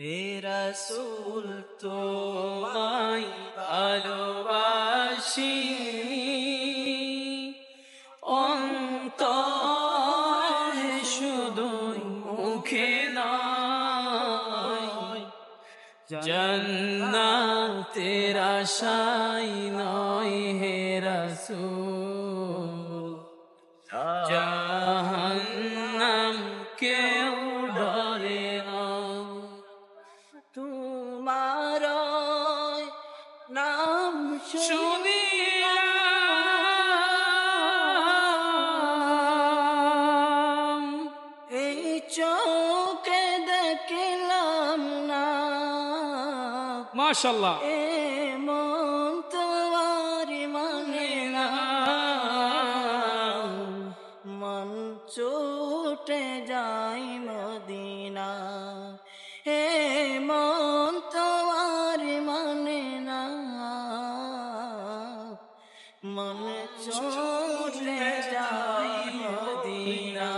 হে রসুল তোমায় ভালোবাসি। অন্তরে শুধুই মুখে নয় জন্নাতের আশাই নয় হে রসুল। শুনিয়া। এই চোখে দেখলাম না। মাশাল্লাহ মন তোমার মানে না। মন ছুটে যাই মদিনা মন ছুটে যাই মদিনা।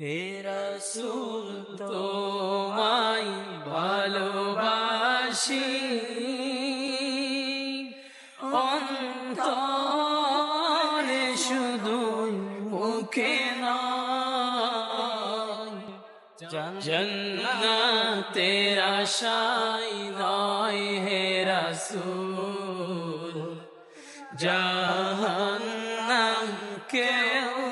হে রসুল, তোমায় ভালোবাসি। অন্তরে শুধু মুখে নয় জন্নাতের আশাই নয় হে রসুল। জাহান্নাম কেউ